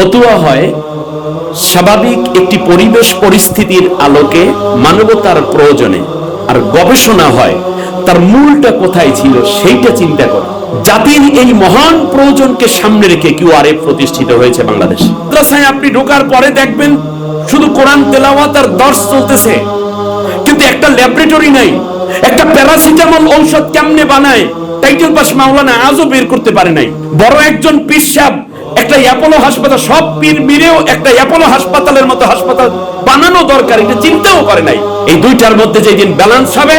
ফতুয়া হয় স্বাভাবিক একটি পরিবেশ পরিস্থিতির আলোকে, মানবতার প্রয়োজনে। আর গবেষণা হয় তার মূলটা কোথায় ছিল, সেইটা চিন্তা করে। জাতির এই মহান প্রয়োজনকে সামনে রেখে কিউ আর প্রতিষ্ঠিত হয়েছে বাংলাদেশ। মাদ্রাসায় আপনি ঢোকার পরে দেখবেন শুধু কোরআন, তেলাওয়াত আর দর্শ চলতেছে। কিন্তু একটা ল্যাবরেটরি নাই, একটা প্যারাসিটামল ঔষধ কেমনে বানায়, টাইটেল পাস মাওলানা আজও বের করতে পারে নাই। বড় একজন পিসাব একটা অ্যাপোলো হাসপাতাল, সব পীর মিলেও একটা অ্যাপোলো হাসপাতালের মতো হাসপাতাল বানানো দরকার, এটা চিন্তাও করে নাই। এই দুইটার মধ্যে যেদিন ব্যালেন্স হবে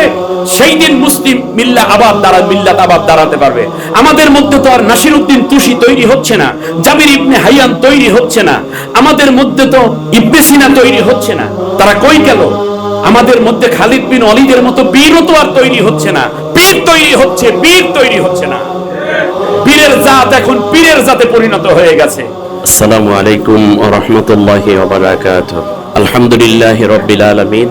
সেই দিন মুসলিম মিল্লা আবাদ দ্বারা, মিল্লাত আবাদ দাঁড়াতে পারবে। আমাদের মধ্যে তো আর নাসির উদ্দিন তুষি তৈরি হচ্ছে না, জাবির ইবনে হাইয়ান তৈরি হচ্ছে না, আমাদের মধ্যে তো ইবনে সিনা তৈরি হচ্ছে না। তারা কই গেল? আমাদের মধ্যে খালিদ বিন অলিদের মতো বীরও তো আর তৈরি হচ্ছে না বীর তৈরি হচ্ছে বীর তৈরি হচ্ছে না। বীরের জাত এখন পীরের জাতে পরিণত হয়ে গেছে السلام عليكم ورحمة الله وبركاته الحمد لله رب العالمين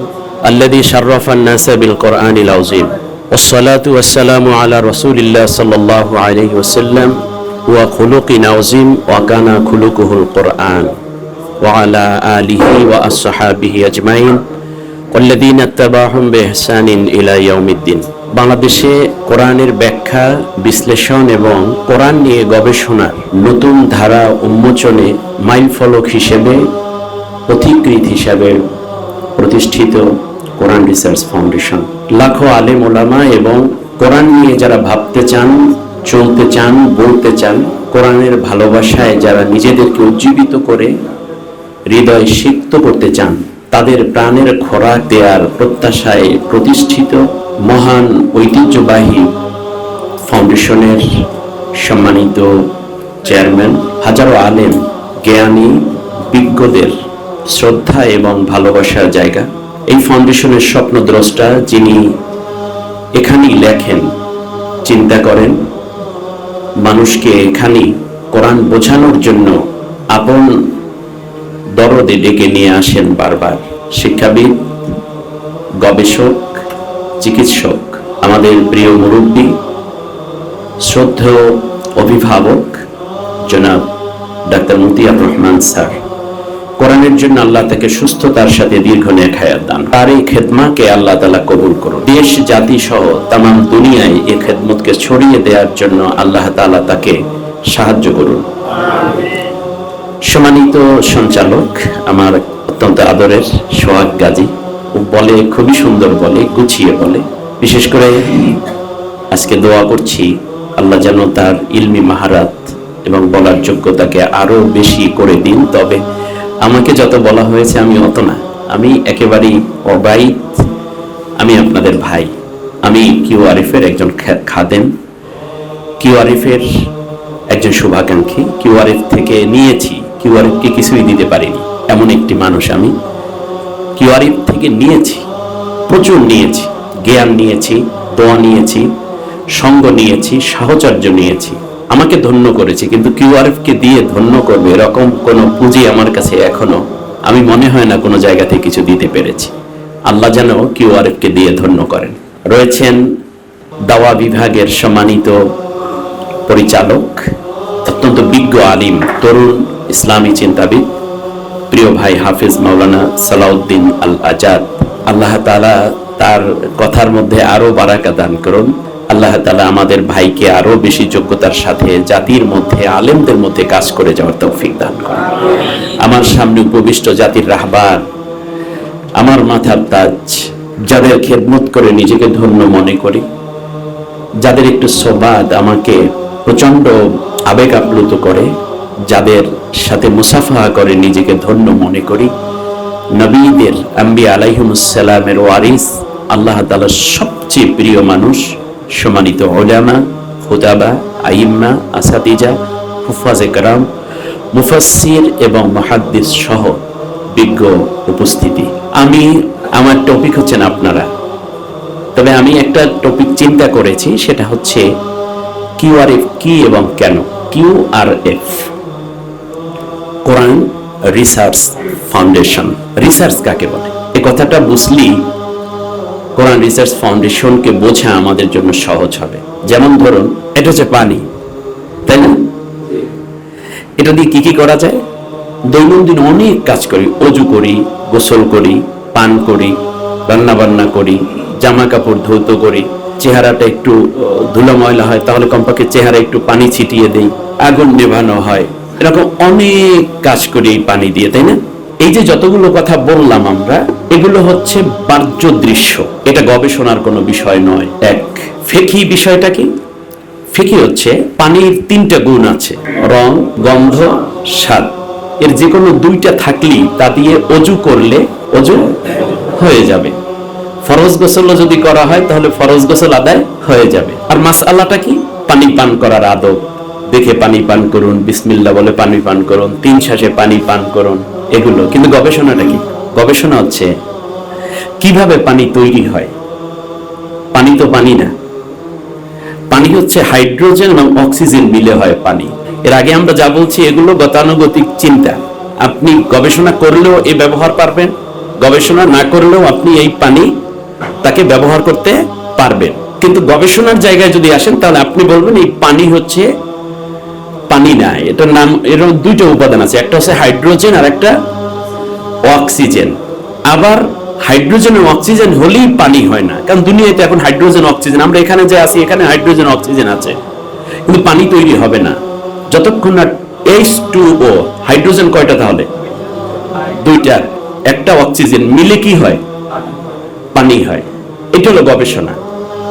الذي شرف الناس بالقرآن العظيم والصلاة والسلام على رسول الله صلى الله عليه وسلم وخلق عظيم وكان خلقه القرآن وعلى آله وأصحابه أجمعين والذين اتبعهم بإحسان إلى يوم الدين বাংলাদেশে কোরআনের ব্যাখ্যা, বিশ্লেষণ এবং কোরআন নিয়ে গবেষণার নতুন ধারা উন্মোচনে মাইল ফলক হিসেবে পথিকৃত হিসাবে প্রতিষ্ঠিত কোরআন রিসার্চ ফাউন্ডেশন। লাখো আলেম ওলামা এবং কোরআন নিয়ে যারা ভাবতে চান, চলতে চান, বলতে চান, কোরআনের ভালোবাসায় যারা নিজেদেরকে উজ্জীবিত করে, হৃদয় সিক্ত করতে চান, তাদের প্রাণের খোরাক দেওয়ার প্রত্যাশায় প্রতিষ্ঠিত মহান ঐতিহ্যবাহী ফাউন্ডেশনের সম্মানিত চেয়ারম্যান, হাজারো আলেম, জ্ঞানী, বিজ্ঞদের শ্রদ্ধা এবং ভালোবাসার জায়গা। এই ফাউন্ডেশনের স্বপ্নদ্রষ্টা যিনি এখানেই লেখেন, চিন্তা করেন, মানুষকে এখানেই কোরআন বোঝানোর জন্য আপন দরদে ডেকে নিয়ে আসেন বারবার। শিক্ষাবিদ, গবেষক চিকিৎসক, আমাদের প্রিয় মুরব্বী, শ্রদ্ধেয় অভিভাবক, জনাব ডাক্তার মতিয়ার রহমান স্যার। কোরআনের জন্য আল্লাহ তাকে সুস্থতার সাথে দীর্ঘ নেক হায়াত দান। তার এই খেদমাকে আল্লাহ তালা কবুল করুন। দেশ, জাতি সহ তাম দুনিয়ায় এই খেদমতকে ছড়িয়ে দেওয়ার জন্য আল্লাহ তাআলা তাকে সাহায্য করুন। সম্মানিত সঞ্চালক, আমার অত্যন্ত আদরের সোহাগ গাজী বলে, খুবই সুন্দর বলে, গুছিয়ে বলে। বিশেষ করে আজকে দোয়া করছি, আল্লাহ যেন তার ইলমি মাহারাত এবং বলার যোগ্যতাকে আরও বেশি করে দিন। তবে আমাকে যত বলা হয়েছে আমি অত না। আমি একেবারেই অবাইত। আমি আপনাদের ভাই। আমি কিউ আরিফের একজন খা- খাদেম। কিউ আরিফের একজন শুভাকাঙ্ক্ষী। কিউ আরিফ থেকে নিয়েছি। কিউ আরিফকে কিছুই দিতে পারিনি। এমন একটি মানুষ আমি। কিউ আরিফ থেকে নিয়েছি, প্রচুর নিয়েছি, জ্ঞান নিয়েছি, দোয়া নিয়েছি, সঙ্গ নিয়েছি, সাহচর্য নিয়েছি। আমাকে ধন্য করেছে, কিন্তু কিউআরএফকে দিয়ে ধন্য করবে এরকম কোনো পুঁজি আমার কাছে এখনও আমি মনে হয় না কোনো জায়গাতে কিছু দিতে পেরেছি। আল্লাহ যেন কিউআরএফকে দিয়ে ধন্য করেন। রয়েছেন দাওয়া বিভাগের সম্মানিত পরিচালক, অত্যন্ত বিজ্ঞ আলিম, তরুণ ইসলামী চিন্তাবিদ প্রিয় ভাই হাফিজ মাওলানা সালাউদ্দিন আল আজাদ আল্লাহ তালা তার কথার মধ্যে আরও বারাকা দান করুন। আল্লাহ তালা আমাদের ভাইকে আরও বেশি যোগ্যতার সাথে জাতির মধ্যে, আলেমদের মধ্যে কাজ করে যাওয়ার তৌফিক দান করুন। আমার সামনে উপবিষ্ট জাতির রাহবার, আমার মাথার তাজ, যাদের খেদমত করে নিজেকে ধন্য মনে করি, যাদের একটু সোবাদ আমাকে প্রচণ্ড আবেগ আপ্লুত করে যাদের সাথে মুসাফা করে নিজেকে ধন্য মনে করি, নবীদের আম্বি আলাইহুমুসালামের ওয়ারিস, আল্লাহ তালার সবচেয়ে প্রিয় মানুষ, সম্মানিত ওলামা হুদাবা আইম্মা আসাদিজা হুফাজে কারাম, মুফাসসির এবং মহাদ্দিস সহ বিজ্ঞ উপস্থিতি। আমি, আমার টপিক হচ্ছেন আপনারা। তবে আমি একটা টপিক চিন্তা করেছি, সেটা হচ্ছে কিউ আর এফ কি এবং কেন? কিউ আর F. Quran research foundation. Research কাকে বলে? এই কথাটা বুঝলি কোরআন রিসার্চ ফাউন্ডেশনকে বোঝা আমাদের জন্য সহজ হবে। যেমন ধরুন, এটা হচ্ছে পানি, তাই না? এটা দিয়ে কি কি করা যায়? দৈনন্দিন অনেক কাজ করি, অজু করি, গোসল করি, পান করি রান্না বান্না করি জামা কাপড় ধৌত করি, চেহারাটা একটু ধুলো ময়লা হয়, তাহলে কমপক্ষে চেহারা একটু পানি ছিটিয়ে দেই, আগুন নেভানো হয় এরকম অনেক কাজ করি এই পানি দিয়ে, তাই না? এই যে যতগুলো কথা বললাম আমরা, এগুলো হচ্ছে বাহ্য দৃশ্য। এটা গবেষণার কোনো বিষয় নয়। এক, ফেকি বিষয়টা কি? ফেকি হচ্ছে পানির তিনটা গুণ আছে। রং, গন্ধ, স্বাদ। এর যে কোনো দুইটা থাকলেই তা দিয়ে অজু করলে অজু হয়ে যাবে। ফরজ গোসল যদি করা হয়, তাহলে ফরজ গোসল আদায় হয়ে যাবে। আর মাস আল্লাহটা কি? পানি পান করার আদব। দেখে পানি পান করুন বিসমিল্লা বলে পানি পান করুন, তিন শ্বাসে পানি পান করুন, এগুলো। কিন্তু গবেষণাটা কি? গবেষণা হচ্ছে কীভাবে পানি তৈরি হয়? পানি তো পানি না। পানি হচ্ছে হাইড্রোজেন এবং অক্সিজেন মিলে হয় পানি। এর আগে আমরা যা বলছি এগুলো গতানুগতিক চিন্তা। আপনি গবেষণা করলেও এ ব্যবহার পারবেন, গবেষণা না করলেও আপনি এই পানি তাকে ব্যবহার করতে পারবেন। কিন্তু গবেষণার জায়গায় যদি আসেন, তাহলে আপনি বলবেন এই পানি হচ্ছে পানি না এটার নাম এরকম দুইটা উপাদান আছে। একটা হচ্ছে হাইড্রোজেন আর একটা অক্সিজেন। আবার হাইড্রোজেন ও অক্সিজেন হলেই পানি হয় না। কারণ দুনিয়াতে এখন হাইড্রোজেন, অক্সিজেন, আমরা এখানে যে আছি, এখানে হাইড্রোজেন, অক্সিজেন আছে। কিন্তু পানি তৈরি হবে না। যতক্ষণ না এইচ টু ও হাইড্রোজেন কয়টা তাহলে? দুইটা। একটা অক্সিজেন মিলে কি হয়? পানি হয়। এটা হলো গবেষণা।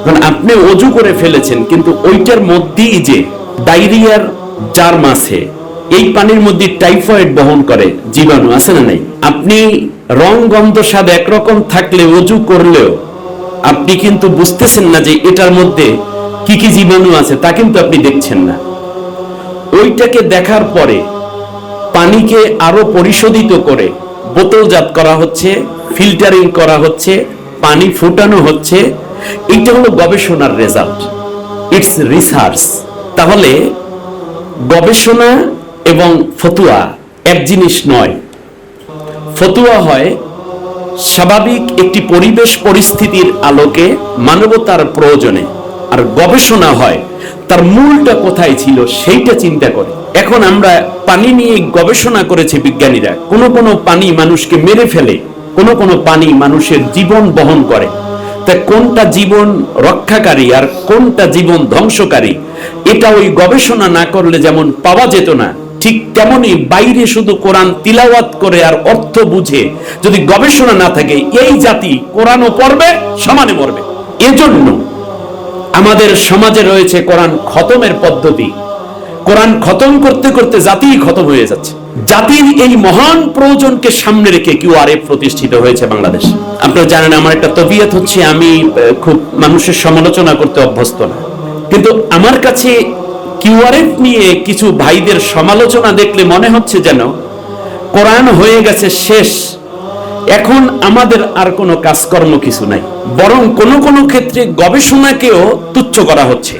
কারণ আপনি অজু করে ফেলেছেন, কিন্তু ওইটার মধ্যেই যে ডায়রিয়ার জার্ম আছে এই পানির মধ্যে টাইফয়েড বহন করে জীবাণু, আছে না নাই? আপনি রং, গন্ধ, স্বাদ একরকম থাকলে, অজু করলেও আপনি কিন্তু বুঝতেছেন না যে এটার মধ্যে কি কি জীবাণু আছে, তা কিন্তু আপনি দেখছেন না। ওইটাকে দেখার পরে পানিকে আরও পরিশোধিত করে বোতলজাত করা হচ্ছে, ফিল্টারিং করা হচ্ছে, পানি ফুটানো হচ্ছে। এটা হলো গবেষণার রেজাল্ট। It's research. তাহলে গবেষণা এবং ফতুয়া এক জিনিস নয়। ফতুয়া হয় স্বাভাবিক একটি পরিবেশ পরিস্থিতির আলোকে মানবতার প্রয়োজনে। আর গবেষণা হয় তার মূলটা কোথায় ছিল সেইটা চিন্তা করে। এখন আমরা পানি নিয়ে গবেষণা করেছে বিজ্ঞানীরা। কোন কোন পানি মানুষকে মেরে ফেলে, কোন কোন পানি মানুষের জীবন বহন করে। তা কোনটা জীবন রক্ষাকারী আর কোনটা জীবন ধ্বংসকারী এটা ওই গবেষণা না করলে যেমন পাওয়া যেত না, ঠিক তেমনি বাইরে শুধু কোরআন তিলাওয়াত করে আর অর্থ বুঝে যদি গবেষণা না থাকে, এই জাতি কোরআনও পড়বে, সমানে মরবে। এজন্য আমাদের সমাজে রয়েছে কোরআন খতমের পদ্ধতি। কোরআন খতম করতে করতে জাতিই খতম হয়ে যাচ্ছে। জাতির এই মহান প্রয়োজনকে সামনে রেখে কিউআরএফ প্রতিষ্ঠিত হয়েছে বাংলাদেশ। আপনারা জানেন, আমার একটা তবিয়ত হচ্ছে, আমি খুব মানুষের সমালোচনা করতে অভ্যস্ত না। কিন্তু আমার কাছে কিউআরএফ নিয়ে কিছু ভাইদের সমালোচনা দেখলে মনে হচ্ছে যেন কোরআন হয়ে গেছে শেষ। এখন আমাদের আর কোনো কাজকর্ম কিছু নাই। বরং কোনো কোনো ক্ষেত্রে গবেষণাকেও তুচ্ছ করা হচ্ছে।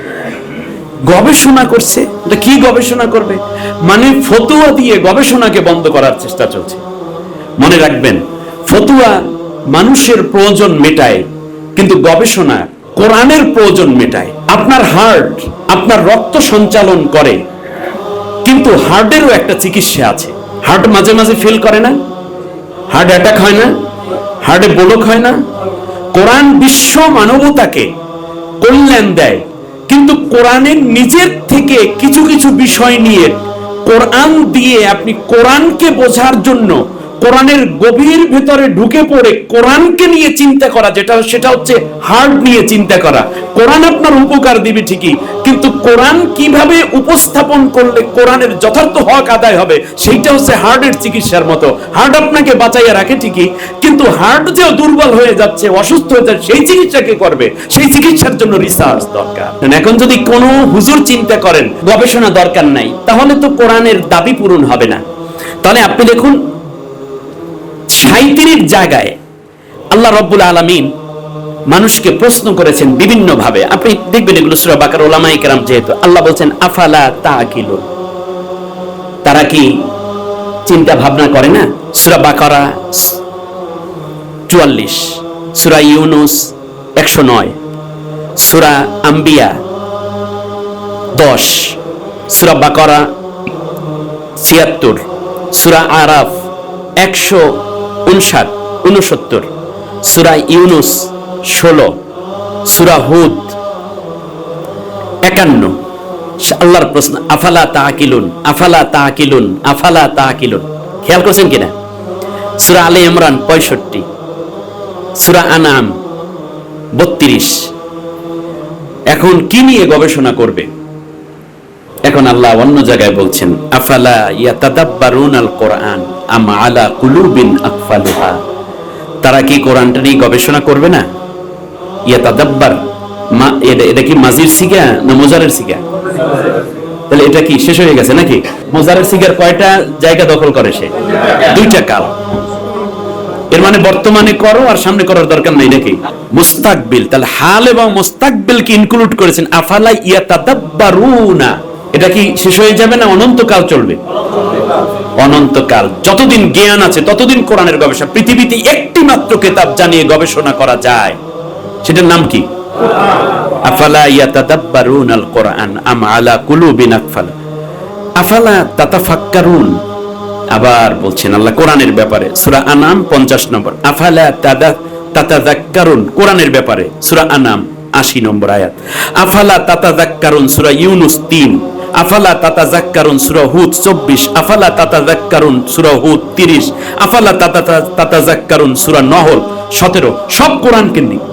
গবেষণা করছে? এটা কি গবেষণা করবে? মানে ফতুয়া দিয়ে গবেষণাকে বন্ধ করার চেষ্টা চলছে। মনে রাখবেন, ফতুয়া মানুষের প্রয়োজন মেটায়, কিন্তু গবেষণা কোরআনের প্রয়োজন মেটায়। আপনার হার্ট, আপনার রক্ত সঞ্চালন করে। কিন্তু হার্টেরও একটা চিকিৎসা আছে। হার্ট মাঝে মাঝে ফেল করে না, হার্ট অ্যাটাক হয় না, হার্টে ব্লক হয় না। কোরআন বিশ্ব মানবতাকে কল্যাণ দেয়। কিন্তু কোরআনের নিজের থেকে কিছু কিছু বিষয় নিয়ে কোরআন দিয়ে আপনি কোরআনকে বোঝার জন্য কোরআনের গভীর ভেতরে ঢুকে পড়ে কোরআনকে নিয়ে চিন্তা করা, যেটা সেটা হচ্ছে হার্ট নিয়ে চিন্তা করা। কোরআন আপনার উপকার দিবে ঠিকই কিন্তু কোরআন কীভাবে উপস্থাপন করলে কোরআনের যথার্থ হক আদায় হবে, সেইটা হচ্ছে হার্টের চিকিৎসার মতো। হার্ট আপনাকে বাঁচাইয়া রাখে ঠিকই, কিন্তু হার্ট যে দুর্বল হয়ে যাচ্ছে, অসুস্থ হয়ে যাচ্ছে, সেই চিকিৎসা কে করবে? সেই চিকিৎসার জন্য রিসার্চ দরকার। এখন যদি কোনো হুজুর চিন্তা করেন, গবেষণা দরকার নাই, তাহলে তো কোরআনের দাবি পূরণ হবে না। তাহলে আপনি দেখুন সাঁত্রিশ জায়গায় আল্লাহ রব্বুল আলমিন মানুষকে প্রশ্ন করেছেন বিভিন্ন ভাবে আপনি দেখবেন এগুলো সুরা বাকার ওলামাই কেরাম যেহেতু। আল্লাহ বলছেন, আফালা তাকিলু তারা কি চিন্তা ভাবনা করে না? সুরা বাকারা চুয়াল্লিশ, সুরা ইউনুস একশো নয়, সুরা আম্বিয়া দশ, সুরা বাকারা ছিয়াত্তর, সুরা আরাফ একশো উনষাট, উনসত্তর, সুরা ইউনুস ষোলো। সুরা হুদ। একান্ন। আল্লাহর প্রশ্ন, আফালা তাকিলুন আফালা তাকিলুন আফালা তাকিলুন। খেয়াল করছেন কিনা? সুরা আলে ইমরান পঁয়ষট্টি। সুরা আনাম বত্রিশ। এখন কি নিয়ে গবেষণা করবে? এখন আল্লাহ অন্য জায়গায় বলছেন, আফালা ইয়াতাদাব্বারুন আল কোরআন, আম আলা কুলুবিন আকফালুহা। তারা কি কোরআনটা নিয়ে গবেষণা করবে না? ইয়াতাদাব্বার। এটা কি মাজির সিগা না মোজারের সিগা? তাহলে এটা কি শেষ হয়ে গেছে নাকি? মোজারের সিগার কয়টা জায়গা দখল করে সে? দুইটা কাল। এর মানে বর্তমানে করো আর সামনে করার দরকার নাই নাকি? মুস্তাকবিল। তাহলে হাল এবং মুস্তাকবিল কি ইনক্লুড করেছেন এটা কি শেষ হয়ে যাবে না অনন্তকাল চলবে? অনন্তকাল। যতদিন জ্ঞান আছে, ততদিন কোরআনের গবেষণা। পৃথিবীতে একটি মাত্র কিতাব জানিয়ে গবেষণা করা যায়। সেটার নাম কি? আফালা ইয়াতাদাব্বারুন আল কোরআন আম আলা কুলুবিন আফালা। তাতাফাক্কারুন। আবার বলছেন আল্লাহ কোরআনের ব্যাপারে, সূরা আনাম 50 নম্বর। আফালা তাদা, তাতাযাক্কারুন, কোরআনের ব্যাপারে, সূরা আনাম 80 নম্বর আয়াত। আফালা তাতাযাক্কারুন, সূরা ইউনুস 3 আফালা তাতাযাক্কারুন, সূরা হুদ 24 আফালা তাতাযাক্কারুন, সূরা হুদ 30 আফালা সূরা নহল 17 সব কোরআন কেন্দ্রিক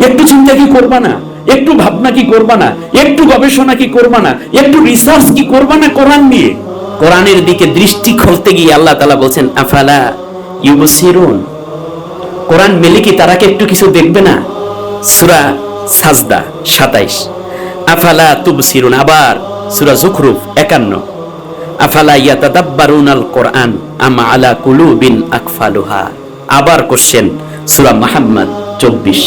একটু চিন্তা কি করবা না? একটু ভাবনা কি করবা না? একটু গবেষণা কি করবা না? একটু রিসার্চ কি করবা না কোরআন নিয়ে? কোরআনের দিকে দৃষ্টি খুলতে গিয়ে আল্লাহ তালা বলছেন, আফালা ইউবসিরুন? কোরআন মেলে কি তারা একটু কিছু দেখবে না? সুরা সাজদা সাতাইশ। আফালা তুবসিরুন? আবার সুরা জুখরুফ একান্ন। আফালা ইয়াতাদাব্বারুন আল কোরআন আম আলা কুলুবিন আকফালুহা? আবার কোশ্চেন সুরা মাহাম্মদ চব্বিশ।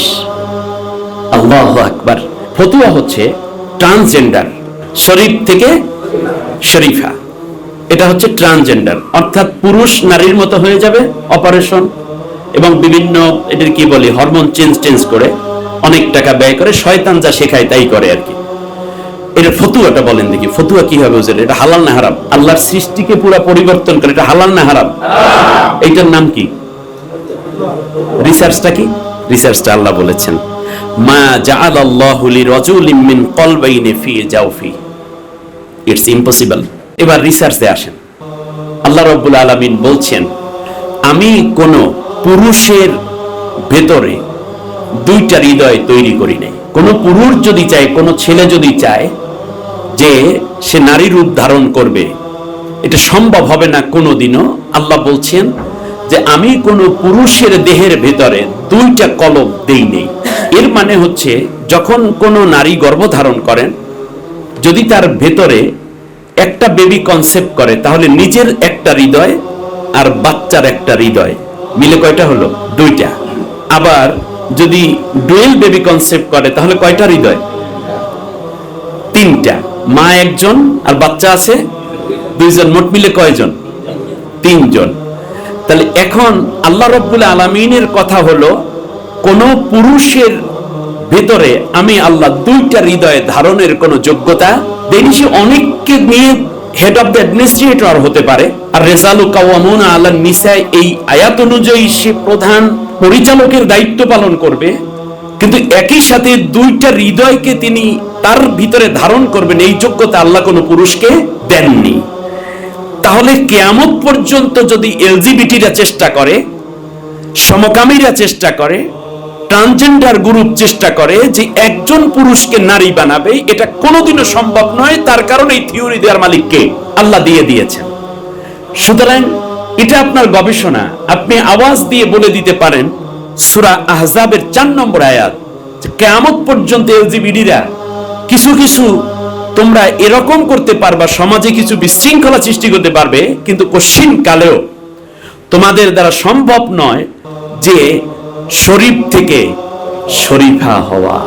আল্লাহ আকবার। ফতুয়া হচ্ছে ট্রান্সজেন্ডার শরীফ থেকে শরীফা। এটা হচ্ছে ট্রান্সজেন্ডার অর্থাৎ পুরুষ নারীর মতো হয়ে যাবে অপারেশন এবং বিভিন্ন এদের কি বলি হরমোন চেঞ্জ চেঞ্জ করে অনেক টাকা ব্যয় করে, শয়তান যা শেখায় তাই করে আর কি। এটা ফতুয়াটা বলেন দেখি, ফতুয়া কি হবে বুঝলেন এটা হালাল না হারাম? আল্লাহর সৃষ্টিকে পুরো পরিবর্তন করে, এটা হালাল না হারাম? এইটার নাম কি? রিসার্চটা কি? রিসার্চটা আল্লাহ বলেছেন, মা জাআল আল্লাহু লিরাজুলিন মিন কলবাইনি ফি জাওফি। ইটস ইম্পসিবল এবার রিসার্চে আসেন। আল্লাহ রাব্বুল আলামিন বলছেন, আমি কোন পুরুষের ভেতরে দুইটা হৃদয় তৈরি করি নাই। কোন পুরুষ যদি চায়, কোন ছেলে যদি চায় যে সে নারী রূপ ধারণ করবে, এটা সম্ভব হবে না কোনোদিনও। আল্লাহ বলছেন যে আমি কোনো পুরুষের দেহের ভেতরে দুইটা কলব দেই নেই। এর মানে হচ্ছে, যখন কোনো নারী গর্ভধারণ করেন, যদি তার ভেতরে একটা বেবি কনসেপ্ট করে, তাহলে নিজের একটা হৃদয় আর বাচ্চার একটা হৃদয়। মিলে কয়টা হলো? দুইটা। আবার যদি ডুয়েল বেবি কনসেপ্ট করে, তাহলে কয়টা হৃদয়? তিনটা। মা একজন আর বাচ্চা আছে দুইজন, মোট মিলে কয়জন? তিনজন। তাহলে এখন আল্লাহ রব্বুল আলমিনের কথা হলো, কোন পুরুষের ভেতরে আমি আল্লাহ দুইটা হৃদয়ে ধারণের কোন যোগ্যতা দেনি সে অনেককে নিয়ে হেড অফ দ্য অ্যাডমিনিস্ট্রেটর হতে পারে। আর রেজালু কাওয়ামুন আল্লাহ নিসায় এই আয়াত অনুযায়ী সে প্রধান পরিচালকের দায়িত্ব পালন করবে। কিন্তু একই সাথে দুইটা হৃদয়কে তিনি তার ভিতরে ধারণ করবেন, এই যোগ্যতা আল্লাহ কোনো পুরুষকে দেননি। তাহলে কেয়ামত পর্যন্ত যদি এলজিবিটিরা চেষ্টা করে, সমকামীরা চেষ্টা করে, ট্রান্সজেন্ডার গ্রুপ চেষ্টা করে যে একজন পুরুষকে নারী বানাবে, এটা কোনোদিনও সম্ভব নয়, তার কারণ এই থিওরি দেওয়ার মালিককে আল্লাহ দিয়ে দিয়েছেন। সুতরাং এটা আপনার গবেষণা। আপনি আওয়াজ দিয়ে বলে দিতে পারেন, সুরা আহজাবের চার নম্বর আয়াত কেয়ামত পর্যন্ত এলজিবিডিরা কিছু কিছু তোমরা এরকম করতে পারবা, সমাজে কিছু বিশৃঙ্খলা সৃষ্টি করতে পারবে, কিন্তু কশিন কালেও। তোমাদের দ্বারা সম্ভব নয় যে শরীফ থেকে শরীফা হওয়া।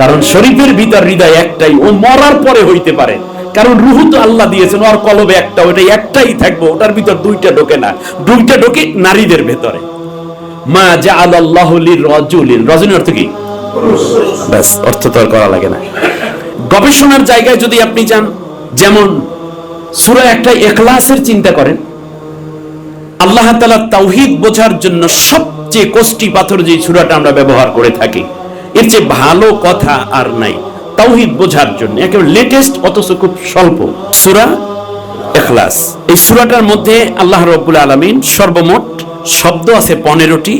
কারণ শরীফের ভিতর হৃদয় একটাই, ও মরার পরে হইতে পারে। কারণ রুহু তো আল্লাহ দিয়েছেন, ওর কলবে একটা ওটা একটাই থাকবে, ওটার ভিতর দুইটা ঢোকে না। দুইটা ঢোকে নারীদের ভেতরে। মা যা আল্লাহ রজুলিন রজনী অর্থ কি? ব্যাস, অর্থ তো করা লাগে না। গবেষণার জায়গায় যদি আপনি যান, যেমন সুরা একটা এখলাসের চিন্তা করেন, আল্লাহ তালা তাওহিদ বোঝার জন্য সবচেয়ে কষ্টি পাথর যে সুরাটা আমরা ব্যবহার করে থাকি, এর চেয়ে ভালো কথা আর নাই। তাওহিদ বোঝার জন্য, একেবারে লেটেস্ট অথচ খুব স্বল্প সুরা এখলাস এই সুরাটার মধ্যে আল্লাহ রব্বুল আলমিন সর্বমোট শব্দ আছে পনেরোটি,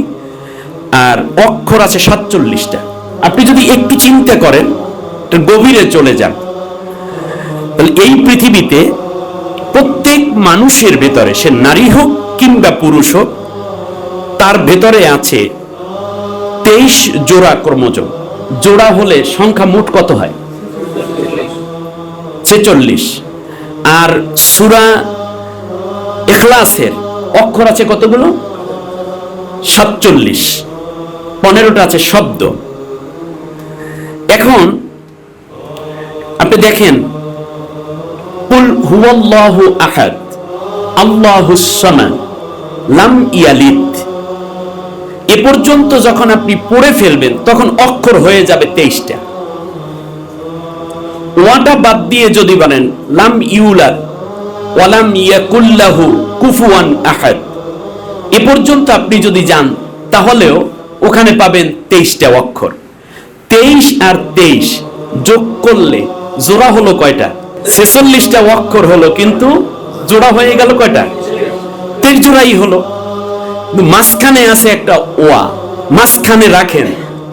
আর অক্ষর আছে সাতচল্লিশটা। আপনি যদি একটু চিন্তা করেন গভীরে চলে যান। তাহলে এই পৃথিবীতে প্রত্যেক মানুষের ভেতরে, সে নারী হোক কিংবা পুরুষ হোক, তার ভেতরে আছে তেইশ জোড়া ক্রমজম। জোড়া হলে সংখ্যা মোট কত হয়? ছেচল্লিশ। আর সুরা এখলাসের অক্ষর আছে কতগুলো? সাতচল্লিশ। পনেরোটা আছে শব্দ। এখন আপনি দেখেন এ পর্যন্ত যখন আপনি পড়ে ফেলবেন, তখন অক্ষর হয়ে যাবে তেইশটা। ওয়াটা বাদ দিয়ে যদি বলেন, লাম ইউলাদ ওয়ালাম কুফুয়ান আহাদ। এ পর্যন্ত আপনি যদি যান, তাহলেও ওখানে পাবেন তেইশটা অক্ষর। তেইশ আর তেইশ যোগ করলে জোড়া হলো কয়টা? ছেচল্লিশটা অক্ষর হলো, কিন্তু জোড়া হয়ে গেল কয়টা? তেইশ জোড়াই হলো। মাঝখানে আছে একটা ওয়া, মাঝখানে রাখেন,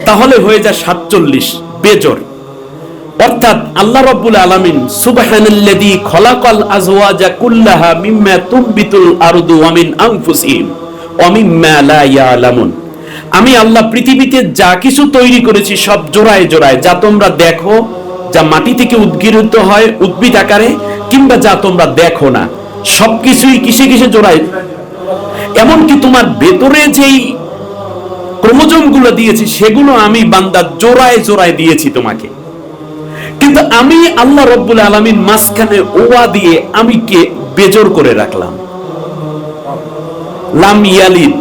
তাহলে হয়ে যায় সাতচল্লিশ বেজর অর্থাৎ আল্লাহ রাব্বুল আলামিন সুবহানাল্লাযী খলাকাল আজওয়াজা কুল্লাহা মিম্মা তুনবিতুল আরদু ওয়া মিন আনফুসিহিম, ওয়া মিম্মা লা আমি আল্লাহ পৃথিবীতে যা কিছু তৈরি করেছি সব জোড়ায় জোড়ায়, যা তোমরা দেখো যা মাটি থেকে উদ্গীরিত হয় উদ্ভিদ আকারে, কিংবা যা তোমরা দেখো না, সবকিছুই কিসে কিসে জোড়ায়। এমনকি তোমার ভেতরে যেই ক্রোমোজোমগুলো দিয়েছি, সেগুলো আমি বান্দা জোড়ায় জোড়ায় দিয়েছি তোমাকে। কিন্তু আমি আল্লাহ রব্বুল আলমিন মাঝখানে ওয়া দিয়ে আমি কে বেজোর করে রাখলাম। লাম ইয়ালিদ,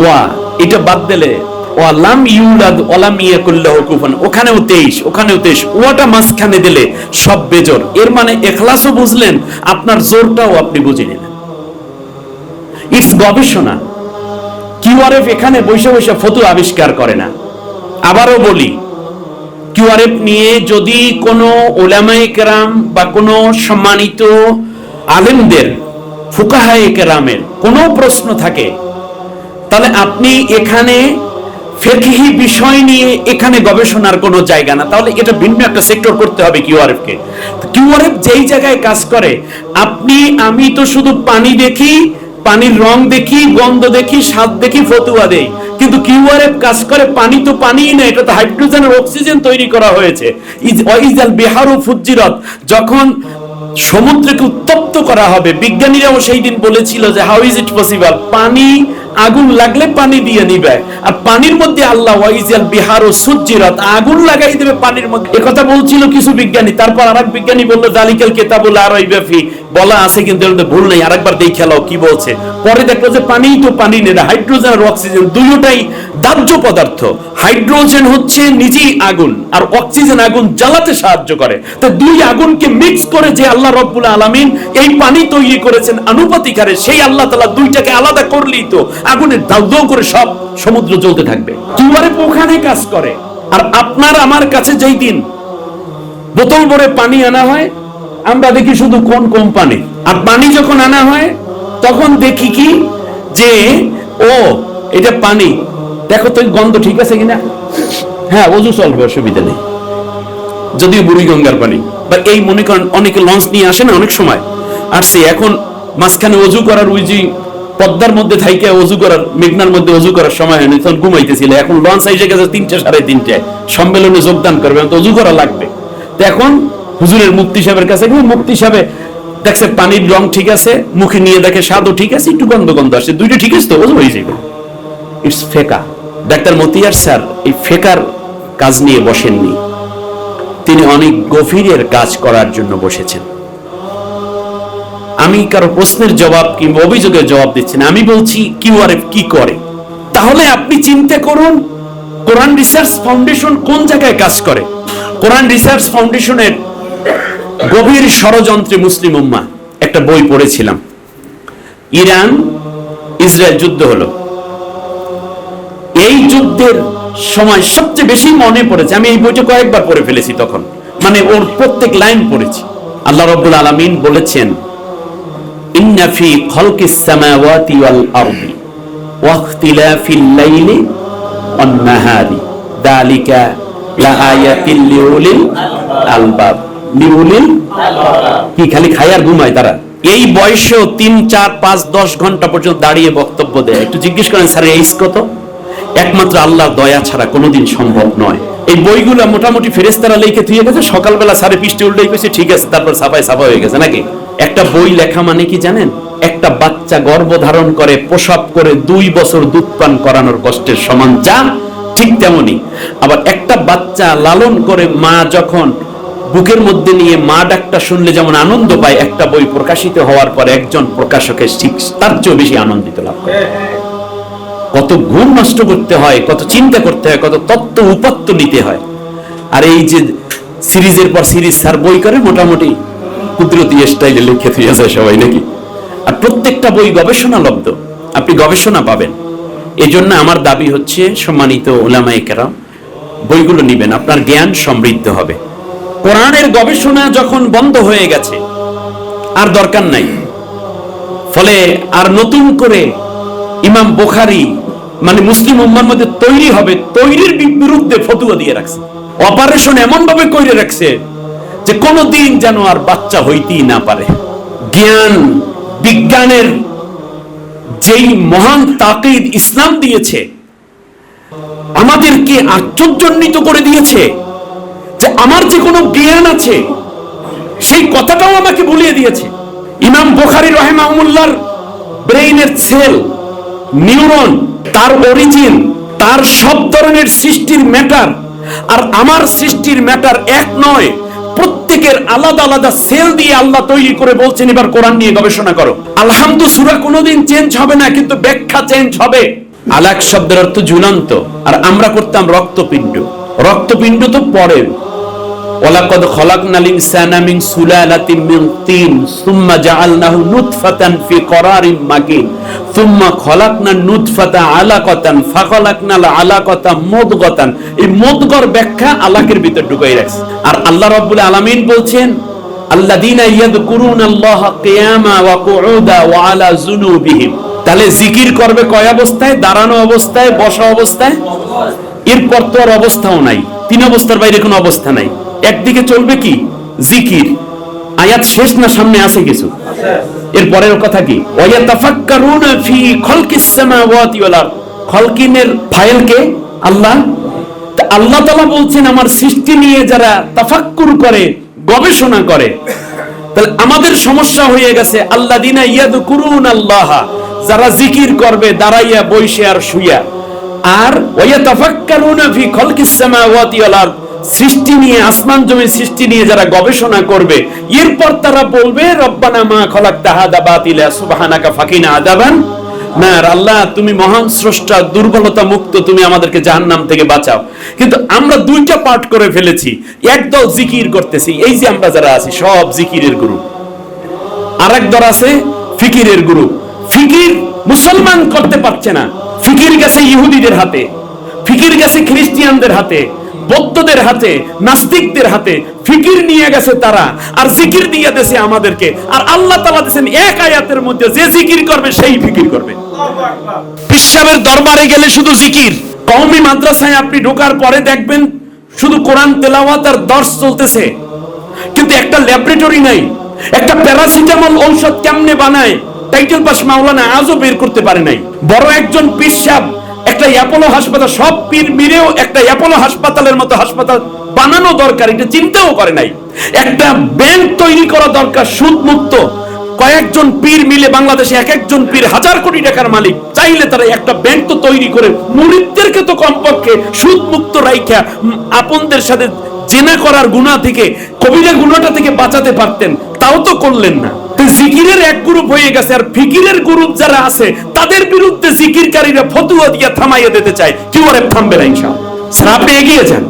ওয়া, এটা বাদ দিলে ওয়া লাম ইউলাদ ওয়ালাম ইয়াকুল্লাহু কুফুয়ান। ওখানেও 23 ওখানেও 23 ওয়াটা মাঝখানে দিলে সব বেজর। এর মানে ইখলাসও বুঝলেন, আপনার জোরটাও আপনি বুঝে নিলেন। ইটস গবেষণা। কিউআরএফ এখানে বসে বসে ফটো আবিষ্কার করে না। আবারও বলি, কিউআরএফ নিয়ে যদি কোনো ওলামাই কেরাম বা কোনো সম্মানিত আলেমদের ফুকাহাই কেরামের কোনো প্রশ্ন থাকে, তাহলে আপনি এখানে ফেকহি বিষয় নিয়ে এখানে গবেষণার কোনো জায়গা না। তাহলে এটা ভিন্ন একটা সেক্টর করতে হবে কিউআরএফ কে। কিউআরএফ যেই জায়গায় কাজ করে, আপনি, আমি তো শুধু পানি দেখি, পানির রং দেখি, গন্ধ দেখি, স্বাদ দেখি, ফতুয়া দেই। কিন্তু কিউআরএফ কাজ করে, পানি তো পানিই না এটা তো হাইড্রোজেন আর অক্সিজেন তৈরি করা হয়েছে। ইজ বিহারু ফুজ্জিরত যখন সমুদ্রকে উত্তপ্ত করা হবে। বিজ্ঞানীরাও সেই দিন বলেছিল যে হাউ ইজ ইট পসিবল পানি, আগুন লাগলে পানি দিয়ে নিবে। আর পানির মধ্যে আল্লাহ ওয়াইজাল বিহার ও সুজিরত আগুন লাগাই দেবে পানির মধ্যে। কথা বলছিল কিছু বিজ্ঞানী। তারপর আরেক বিজ্ঞানী বলল দালিকাল কেতাবুল আর ইবাফি বলা আছে কিন্তু মধ্যে ভুল নেই। আরেকবার দেখে খেলাও কি বলছে। পরে দেখল যে পানিই তো পানি নেই হাইড্রোজেন আর অক্সিজেন দুইটাই দাহ্য পদার্থ। হাইড্রোজেন হচ্ছে নিজেই আগুন, আর অক্সিজেন আগুন জ্বালাতে সাহায্য করে। তো দুই আগুনকে মিক্স করে যে আল্লাহ রব্বুল আলামিন এই পানি তৈরি করেছেন আনুপাতিক হারে, সেই আল্লাহ তাআলা দুইটাকে আলাদা করলেই তো আগুনের দাউ করে সব সমুদ্র জ্বলতে থাকবে। কিউআরএফ ওখানে কাজ করে। আর আপনার আমার কাছে যেই দিন বোতল ভরে পানি আনা হয় আমরা দেখি শুধু কোন কোম্পানি। আর পানি যখন আনা হয়, তখন দেখি কি? যে, ও, এটা পানি। দেখো তো গন্ধ ঠিক আছে কিনা? হ্যাঁ অজু চলবে, অসুবিধা নেই। যদিও বুড়ি গঙ্গার পানি। বা এই মনে করেন, অনেকে লঞ্চ নিয়ে আসে না অনেক সময়। আর সে এখন মাঝখানে অজু করার ওই যে পদ্মার মধ্যে থাইকে অজু করার, মেঘনার মধ্যে অজু করার সময় হয়নি তখন ঘুমাইতেছিল। এখন লঞ্চ এসে গেছে তিনটে, সাড়ে তিনটে। সম্মেলনে যোগদান করবে অজু করা লাগবে। তো এখন হুজুরের মুক্তি সাহেবের কাছে গেলে মুক্তি সাহেব দেখছে পানির রং ঠিক আছে, মুখে নিয়ে দেখে স্বাদও ঠিক আছে, একটু গন্ধ গন্ধ আসছে। দুইটা ঠিক আছে তো অজু হয়ে যাবে ইটস ফেকা ডাক্তার মতিয়ার স্যার এই ফেকার কাজ নিয়ে বসেননি। তিনি অনেক গভীরের কাজ করার জন্য বসেছেন। আমি কারও প্রশ্নের জবাব কিংবা অভিযোগের জবাব দিচ্ছি না। আমি বলছি কিউআরএফ কি করে? তাহলে আপনি চিন্তা করুন, কোরআন রিসার্চ ফাউন্ডেশন কোন জায়গায় কাজ করে? কোরআন রিসার্চ ফাউন্ডেশনের গভীর ষড়যন্ত্রে মুসলিম উম্মা একটা বই পড়েছিলাম। ইরান, ইসরায়েল যুদ্ধ হলো। এই যুদ্ধের সময় সবচেয়ে বেশি মনে পড়েছে। আমি এই বইটা কয়েকবার পড়ে ফেলেছি তখন। মানে ওর প্রত্যেক লাইন পড়েছি। আল্লাহ রব্বুল আলামিন বলেছেন, ইন্না ফি খালকিস সামাওয়াতি ওয়াল আরদি ওয়াখতিলাফিল লাইলি ওয়ান নাহারি। দালিকা লাআয়াতিল লিউলিল আলবাব। লিউলিল কি, খালি খায় আর ঘুমায় তারা? এই বয়সেও তিন, চার, পাঁচ, দশ ঘণ্টা পর্যন্ত দাঁড়িয়ে বক্তব্য দেয়। একটু জিজ্ঞেস করেন, স্যার এইস কত? একমাত্র দয়া ছাড়া কোনোদিন সম্ভব নয়। এই বইগুলো মোটামুটি ফেরেস্তারা লিখে গেছে। সকালবেলা ঠিক আছে, তারপর সাফা হয়ে গেছে। নাকি? একটা বই লেখা মানে কি জানেন? একটা বাচ্চা গর্ভ ধারণ করে প্রসব করে দুই বছর দুধ পান করানোর কষ্টের সমান, যা ঠিক তেমনি আবার একটা বাচ্চা লালন করে মা যখন বুকের মধ্যে নিয়ে মা ডাকটা শুনলে যেমন আনন্দ পায়, একটা বই প্রকাশিত হওয়ার পর একজন প্রকাশকের ঠিক তার চেয়েও বেশি আনন্দিত লাভ করে। কত গুণ নষ্ট করতে হয়, কত চিন্তা করতে হয়, কত তত্ত্ব উপাত্ত নিতে হয়। আর এই যে সিরিজের পর সিরিজ স্যার বই করে, মোটামুটি কুদরতি স্টাইলে লিখে দিয়ে যায় সবাই নাকি? আর প্রত্যেকটা বই গবেষণা লব্ধ, আপনি গবেষণা পাবেন। এই জন্য আমার দাবি হচ্ছে, সম্মানিত ওলামায়ে কেরাম, বইগুলো নিবেন, আপনার জ্ঞান সমৃদ্ধ হবে। কোরআনের গবেষণা যখন বন্ধ হয়ে গেছে, আর দরকার নাই। ফলে আর নতুন করে ইমাম বোখারি মানে মুসলিম উম্মার মধ্যে তৈরি হবে, তৈরির বিরুদ্ধে ফতুয়া দিয়ে রাখছে। অপারেশন এমন ভাবে করে রাখছে যে কোনোদিন যেন আর বাচ্চা হইতেই না পারে। জ্ঞান, বিজ্ঞানের যেই মহান তাকিদ ইসলাম দিয়েছে, আমাদেরকে আশ্চর্যান্বিত করে দিয়েছে। যে আমার যে কোনো জ্ঞান আছে, সেই কথাটাও আমাকে ভুলিয়ে দিয়েছে। ইমাম বোখারি রহেমাউল্লাহর ব্রেইনের সেল, নিউরন, তার অরিজিন, তার সব ধরনের সৃষ্টির ম্যাটার, আর আমার সৃষ্টির ম্যাটার এক নয়, প্রত্যেকের আলাদা আলাদা সেল দিয়ে আল্লাহ তৈরি করে বলছেন, এবার কোরআন নিয়ে গবেষণা করো। আলহামদু সুরা কোনোদিন চেঞ্জ হবে না, কিন্তু ব্যাখ্যা চেঞ্জ হবে। আলাক শব্দের অর্থ ঝুলন্ত, আর আমরা করতাম রক্তপিণ্ড। রক্তপিণ্ড তো পরে ওয়ালাকাদ মিন তিন, সুম্মা জাআলনাহু নুতফাতান ফি মাকিন সুম্মা নুতফাতা আলাকাতান আলাকাতা মুদগাতান। এই ব্যাখ্যা আলাকের ভিতর ঢুকাই রাখছে। আর আল্লাহ রাব্বুল আলামিন বলছেন, আল্লাযীনা ইয়াযকুরুনাল্লাহা কিয়ামা ওয়া কুউদা ওয়া আলা যুনুবিহিম। তাহলে জিকির করবে কয় অবস্থায়? দাঁড়ানো অবস্থায়? বসা অবস্থায়? এরপর তো আর অবস্থাও নাই। তিন অবস্থার বাইরে কোনো অবস্থা নাই। একদিকে চলবে কি? জিকির। আয়াত শেষ না সামনে আছে কিছু? এর পরের কথা কি? ওয়ায়াতাফাক্কারুনা ফি খালকিস সামাওয়াতি ওয়াল আরদ। খলকিনের ফাইলকে আল্লাহ। আল্লাহ তাআলা বলছেন, আমার সৃষ্টি নিয়ে যারা তাফাক্কুর করে, গবেষণা করে, তাহলে আমাদের সমস্যা হয়ে গেছে। আল্লাহ দিনা ইয়াদ কুরুন আল্লাহ যারা জিকির করবে, দাঁড়াইয়া, বইসে আর শুইয়া। আর ওয়াতাফাক্কারুনা ফি খালকিস সামাওয়াতি ওয়াল আরদ সৃষ্টি নিয়ে, আসমান জমির সৃষ্টি নিয়ে যারা গবেষণা করবে, এরপর তারা বলবে, রব্বানা মা খলাকতা হাদা বাতিলা, সুবহানাকা ফাকিনা আদাবান না আল্লাহ, তুমি মহান স্রষ্টা, দুর্বলতা মুক্ত, তুমি আমাদেরকে জাহান্নাম থেকে বাঁচাও। কিন্তু আমরা দুইটা পাঠ করে ফেলেছি। একদল জিকির করতেছি। এই যে আমরা যারা আছি, সব জিকিরের গুরু। আরেক দল আছে, ফিকিরের গুরু। ফিকির মুসলমান করতে পারছে না। ফিকির গেছে ইহুদিদের হাতে। ফিকির গেছে খ্রিস্টিয়ানদের হাতে। বৌদ্ধদের হাতে, নাস্তিকদের হাতে ফিকির নিয়ে গেছে তারা, আর জিকির দিয়ে দেশে আমাদেরকে। আর আল্লাহ তালা দিয়েছেন এক আয়াতের মধ্যে, যে জিকির করবে, সেই ফিকির করবে। পিসাবের দরবারে গেলে শুধু জিকির কওমি মাদ্রাসায় আপনি ঢোকার পরে দেখবেন শুধু কোরআন তেলাওয়াত আর দর্শ চলতেছে। কিন্তু একটা ল্যাবরেটরি নাই, একটা প্যারাসিটামল ঔষধ কেমনে বানায়, টাইটেল পাস মাওলানা আজও বের করতে পারে নাই। বড় একজন পিসাব একটা অ্যাপোলো হাসপাতাল, সব পীর মিলেও একটা অ্যাপোলো হাসপাতালের মতো হাসপাতাল বানানো দরকার, এটা চিন্তাও করে নাই। একটা ব্যাংক তৈরি করা দরকার সুদ মুক্ত কয়েকজন পীর মিলে বাংলাদেশে এক একজন পীর হাজার কোটি টাকার মালিক, চাইলে তারা একটা ব্যাংক তো তৈরি করে, মুরিদদেরকে তো কমপক্ষে সুদ মুক্ত রাইখা আপনদের সাথে জেনা করার গুণা থেকে, কবিরা গুণাটা থেকে বাঁচাতে পারতেন, তাও তো করলেন না। জিকিরের এক গ্রুপ হয়ে গেছে, আর ফিকিরের গ্রুপ যারা আছে, তাদের বিরুদ্ধে জিকিরকারীরা ফতুয়া দিয়ে থামাইয়ে দিতে চায়। কেউ আর থামবে না স্যার, আপনি এগিয়ে যান।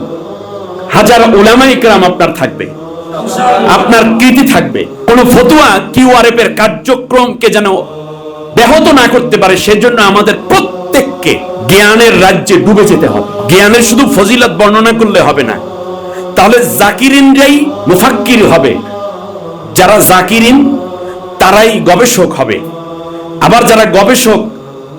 হাজার ওলামা ইকরাম আপনার থাকবে। আপনার কৃতি থাকবে। কোন ফতুয়া কিউআরএফ এর কার্যক্রমকে যেন ব্যাহত না করতে পারে, সেজন্য আমাদের প্রত্যেককে জ্ঞানের রাজ্যে ডুবে যেতে হবে। জ্ঞানের শুধু ফজিলত বর্ণনা করলে হবে না। তাহলে জাকিরিনরাই মুফাক্কির হবে। যারা জাকিরিন তারাই গবেষক হবে। আবার যারা গবেষক,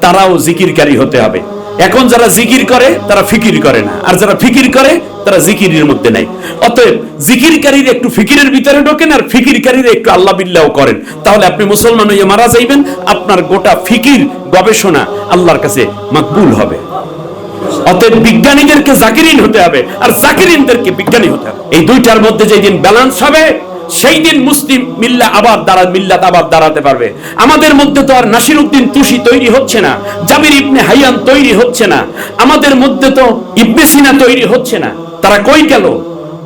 তারাও জিকিরকারী হতে হবে। এখন যারা জিকির করে, তারা ফিকির করে না। আর যারা ফিকির করে, তারা জিকিরের মধ্যে নাই। অতএব জিকিরকারীর একটু ফিকিরের ভিতরে ঢোকেন আর ফিকিরকারীর একটু আল্লাহ বিল্লাহ করেন। তাহলে আপনি মুসলমান হয়ে মারা যাইবেন, আপনার গোটা ফিকির, গবেষণা আল্লাহর কাছে মাকবুল হবে। অতএব বিজ্ঞানীদেরকে জাকিরিন হতে হবে, আর জাকিরিনদেরকে বিজ্ঞানী হতে হবে। এই দুইটার মধ্যে যেদিন ব্যালেন্স হবে সেই দিন মুসলিম মিল্লা আবার দাঁড়া মিল্লাত আবার দাঁড়াতে পারবে। আমাদের মধ্যে তো আর নাসির উদ্দিন তুষি তৈরি হচ্ছে না, জাবির ইবনে হাইয়ান তৈরি হচ্ছে না, আমাদের মধ্যে তো ইবনে সিনা তৈরি হচ্ছে না। তারা কই গেল?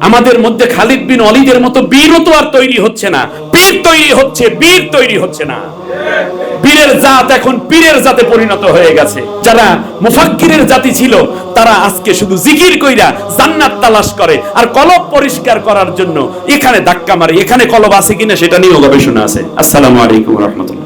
আমাদের মধ্যে খালিদ বিন অলিদের মতো বীরও তো আর তৈরি হচ্ছে না, পীর তৈরি হচ্ছে, বীর তৈরি হচ্ছে না। বীরের জাত এখন পীরের জাতে পরিণত হয়ে গেছে। যারা মুফাক্কিরের জাতি ছিল, তারা আজকে শুধু জিকির কইরা জান্নাত তালাশ করে আর কলব পরিষ্কার করার জন্য এখানে ধাক্কা মারে। এখানে কলব আছে কিনা সেটা নিয়েও গবেষণা আছে। আসসালামু আলাইকুম রহমতুল্লাহ।